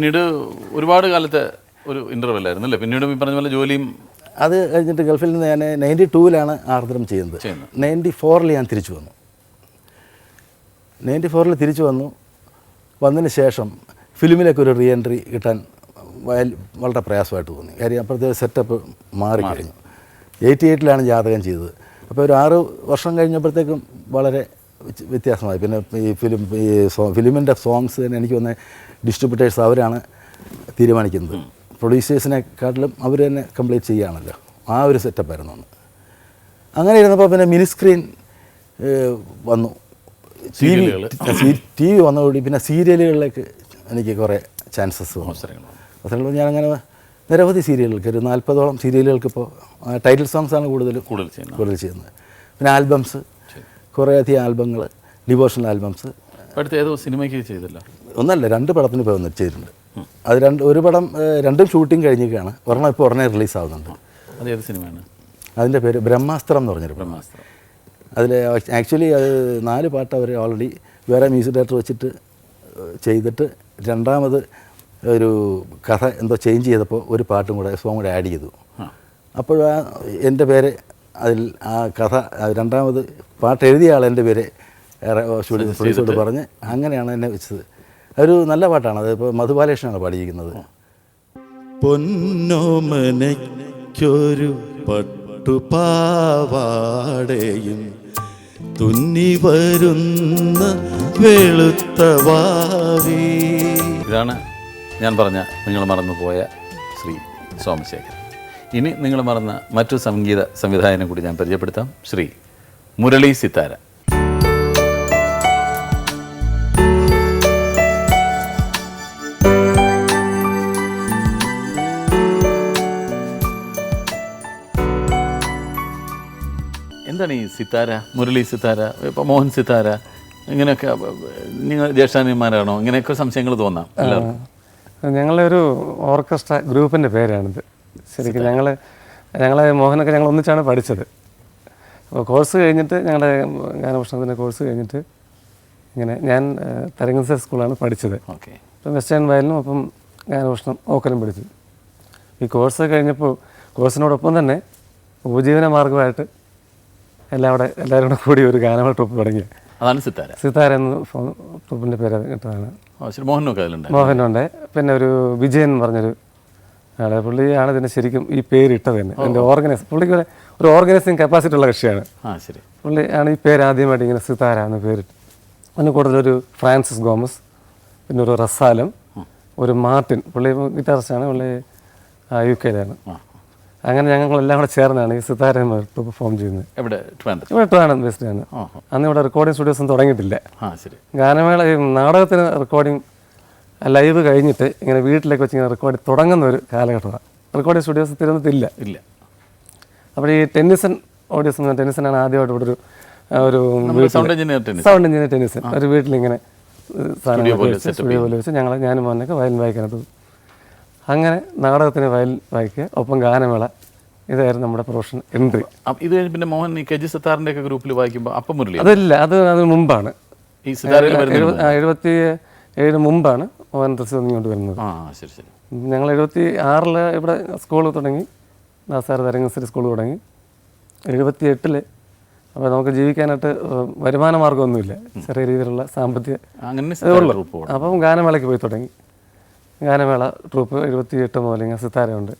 പിന്നീട് ഒരുപാട് കാലത്തെ ഒരു ഇന്റർവെൽ ആയിരുന്നു അല്ലേ? പിന്നീട് ഈ പറഞ്ഞ പോലെ ജോലിയും അത് കഴിഞ്ഞിട്ട് ഗൾഫിൽ നിന്ന് ഞാൻ നയന്റി ടൂവിലാണ് ആർദ്രം ചെയ്യുന്നത്. നയന്റി ഫോറിൽ ഞാൻ തിരിച്ചു വന്നു. നയന്റി ഫോറിൽ തിരിച്ചു വന്നു. വന്നതിന് ശേഷം ഫിലിമിലൊക്കെ ഒരു റീ എൻട്രി കിട്ടാൻ വളരെ പ്രയാസമായിട്ട് തോന്നി. കാര്യം അപ്പോഴത്തെ സെറ്റപ്പ് മാറി കഴിഞ്ഞു. എയ്റ്റി എയ്റ്റിലാണ് ജാതകം ചെയ്തത്. അപ്പോൾ ഒരു ആറ് വർഷം കഴിഞ്ഞപ്പോഴത്തേക്കും വളരെ വ്യത്യാസമായി. പിന്നെ ഈ ഫിലിം ഈ സോ ഫിലിമിന്റെ സോങ്സ് തന്നെ എനിക്ക് വന്ന ഡിസ്ട്രിബ്യൂട്ടേഴ്സ് അവരാണ് തീരുമാനിക്കുന്നത്. പ്രൊഡ്യൂസേഴ്സിനെക്കാട്ടിലും അവർ തന്നെ കംപ്ലീറ്റ് ചെയ്യുകയാണല്ലോ. ആ ഒരു സെറ്റപ്പായിരുന്നു അന്ന്. അങ്ങനെ ഇരുന്നപ്പോൾ പിന്നെ മിനി സ്ക്രീൻ വന്നു. T V. ടി വി വന്നതോടുകൂടി പിന്നെ സീരിയലുകളിലേക്ക് എനിക്ക് കുറേ ചാൻസസ് അവസരങ്ങൾ ഞാൻ ഞാനങ്ങനെ നിരവധി സീരിയലുകൾക്ക് ഒരു നാൽപ്പതോളം സീരിയലുകൾക്ക് ഇപ്പോൾ ടൈറ്റിൽ സോങ്സ് ആണ് കൂടുതൽ കൂടുതൽ ചെയ്യുന്നത്. പിന്നെ ആൽബംസ് കുറേയധികം ആൽബങ്ങൾ ഡിവോഷണൽ ആൽബംസ് അടുത്ത ഏതോ സിനിമയ്ക്ക് ചെയ്തില്ല? ഒന്നല്ല രണ്ട് പടത്തിന് ഇപ്പോൾ ചെയ്തിട്ടുണ്ട്. അത് രണ്ട് ഒരു പടം രണ്ടും ഷൂട്ടിംഗ് കഴിഞ്ഞിരിക്കുകയാണ്. ഒരെണ്ണം ഇപ്പോൾ ഉടനെ റിലീസ് ആവുന്നുണ്ട്. അത് ഏത് സിനിമയാണ്? അതിന്റെ പേര് ബ്രഹ്മാസ്ത്രം എന്ന് പറഞ്ഞൊരു ബ്രഹ്മാസ്ത്രം. അതിൽ ആക്ച്വലി അത് നാല് പാട്ട് അവർ ഓൾറെഡി വേറെ മ്യൂസിക് ഡയറക്ടർ വെച്ചിട്ട് ചെയ്തിട്ട് രണ്ടാമത് ഒരു കഥ എന്തോ ചേഞ്ച് ചെയ്തപ്പോൾ ഒരു പാട്ടും കൂടെ സോങ് കൂടെ ആഡ് ചെയ്തു. അപ്പോഴാ എന്റെ പേര് അതിൽ ആ കഥ രണ്ടാമത് പാട്ട് എഴുതിയ ആൾ എന്റെ പേര് ഏറെ സ്റ്റുഡിയോ പ്രൊഡ്യൂസറോട് പറഞ്ഞ് അങ്ങനെയാണ് എന്നെ വെച്ചത്. ഒരു നല്ല പാട്ടാണ്. അതിപ്പോൾ ഇപ്പോൾ മധുബാലകൃഷ്ണനാണ് പാടിയിരിക്കുന്നത്. പൊന്നോമനയ്ക്കൊരു പട്ടുപാവാടയും തുന്നി വരുന്ന വെളുത്ത വാവി. ഇതാണ് ഞാൻ പറഞ്ഞ നിങ്ങൾ മറന്നുപോയ ശ്രീ സോമശേഖരൻ ഇനി നിങ്ങൾ മറന്ന മറ്റു സംഗീത സംവിധായകനെ കൂടി ഞാൻ പരിചയപ്പെടുത്താം. ശ്രീ മുരളി സിത്താര. എന്താണ് ഈ സിത്താര മുരളി സിത്താര ഇപ്പൊ മോഹൻ സിത്താര ഇങ്ങനെയൊക്കെ നിങ്ങൾ ജ്യേഷ്ഠാനിമാരാണോ ഇങ്ങനെയൊക്കെ സംശയങ്ങൾ തോന്നാം. ഞങ്ങളുടെ ഒരു ഓർക്കസ്ട്ര ഗ്രൂപ്പിന്റെ പേരാണിത്. ശരിക്കും ഞങ്ങൾ ഞങ്ങളെ മോഹനൊക്കെ ഞങ്ങൾ ഒന്നിച്ചാണ് പഠിച്ചത്. അപ്പോൾ കോഴ്സ് കഴിഞ്ഞിട്ട് ഞങ്ങളുടെ ഗാനഭൂഷണത്തിന്റെ കോഴ്സ് കഴിഞ്ഞിട്ട് ഇങ്ങനെ ഞാൻ തരംഗസ സ്കൂളാണ് പഠിച്ചത്. ഓക്കെ. അപ്പം വെസ്റ്റേൺ വയലിനും ഒപ്പം ഗാനഭൂഷണം ഓക്കലും പഠിച്ചു. ഈ കോഴ്സ് കഴിഞ്ഞപ്പോൾ കോഴ്സിനോടൊപ്പം തന്നെ ഉപജീവന മാർഗമായിട്ട് എല്ലാവിടെ എല്ലാവരും കൂടെ കൂടി ഒരു ഗാനമേള ട്രൂപ്പ് തുടങ്ങി. അതാണ് സിത്താര. സിതാര എന്ന ട്രൂപ്പിന്റെ പേര് കിട്ടതാണ്. മോഹനുണ്ട് മോഹനുണ്ട്. പിന്നെ ഒരു വിജയൻ പറഞ്ഞൊരു ആളെ പുള്ളിയാണ് ഇതിന് ശരിക്കും ഈ പേരിട്ടത് തന്നെ. എന്റെ ഓർഗനൈസ് പുള്ളിക്ക് ഒരു- ഓർഗനൈസിങ് കപ്പാസിറ്റി ഉള്ള കക്ഷിയാണ്. ആ ശരി. പുള്ളി ആണ് ഈ പേര് ആദ്യമായിട്ട് ഇങ്ങനെ സിതാര എന്ന് പേരിട്ട്. അതിന് കൂടുതലൊരു ഫ്രാൻസിസ് ഗോമസ് പിന്നെ ഒരു റസാലം ഒരു മാർട്ടിൻ. പുള്ളി ഗിറ്റാറിസ്റ്റാണ് പുള്ളി യു കെയിലാണ് അങ്ങനെ ഞങ്ങളെല്ലാം കൂടെ ചേർന്നാണ് ഈ സിതാര പെർഫോം ചെയ്യുന്നത്. ഇവിടെ ട്രിവാൻഡ്രം ബേസ്ഡാണ് ആ അന്ന് ഇവിടെ റെക്കോർഡിംഗ് ഒന്നും തുടങ്ങിയിട്ടില്ല. ഗാനമേള നാടകത്തിന് റെക്കോർഡിംഗ് ലൈവ് കഴിഞ്ഞിട്ട് ഇങ്ങനെ വീട്ടിലേക്ക് വെച്ച് ഇങ്ങനെ റെക്കോർഡ് തുടങ്ങുന്ന ഒരു കാലഘട്ടമാണ്. റെക്കോർഡിംഗ് സ്റ്റുഡിയോസ് തിരുവനന്തപുരത്തില്ല ഇല്ല. അപ്പോൾ ഈ ടെന്നിസൺ ഓഡിയോസ് ടെന്നിസനാണ് ആദ്യമായിട്ട് ഇവിടെ ഒരു ഒരു സൗണ്ട് എഞ്ചിനീയർ ടെന്നിസ്. സൗണ്ട് എഞ്ചിനീയർ ടെന്നിസൺ ഒരു വീട്ടിലിങ്ങനെ സ്റ്റുഡിയോ പോലെ വെച്ച് ഞങ്ങൾ ഞാനും മോനൊക്കെ വയലിൻ വായിക്കാനത് അങ്ങനെ നാടകത്തിന് വയലിൻ വായിക്കുക ഒപ്പം ഗാനമേള ഇതായിരുന്നു നമ്മുടെ പ്രൊഫഷൻ എൻട്രി. ഇത് പിന്നെ മോഹൻ ഈ കെ ജി സത്താറിന്റെ ഒക്കെ ഗ്രൂപ്പിൽ വായിക്കുമ്പോൾ അപ്പം മുരളി അതല്ല അത് അത് മുമ്പാണ്. ഈ എഴുപത്തി ഏഴിന് മുമ്പാണ്. തൃശ്ശൂർ ഇങ്ങോട്ട് വരുന്നത്. ആ ശരി ശരി. ഞങ്ങൾ എഴുപത്തി ആറിൽ ഇവിടെ സ്കൂൾ തുടങ്ങി. ദാസാർ തരംഗശ്ശേരി സ്കൂൾ തുടങ്ങി. എഴുപത്തി എട്ടിൽ അപ്പോൾ നമുക്ക് ജീവിക്കാനായിട്ട് വരുമാന മാർഗമൊന്നുമില്ല. ചെറിയ രീതിയിലുള്ള സാമ്പത്തിക അപ്പം ഗാനമേളയ്ക്ക് പോയി തുടങ്ങി. ഗാനമേള ട്രൂപ്പ് എഴുപത്തി എട്ട് മുതൽ ഇങ്ങനെ സിത്താരയുണ്ട്.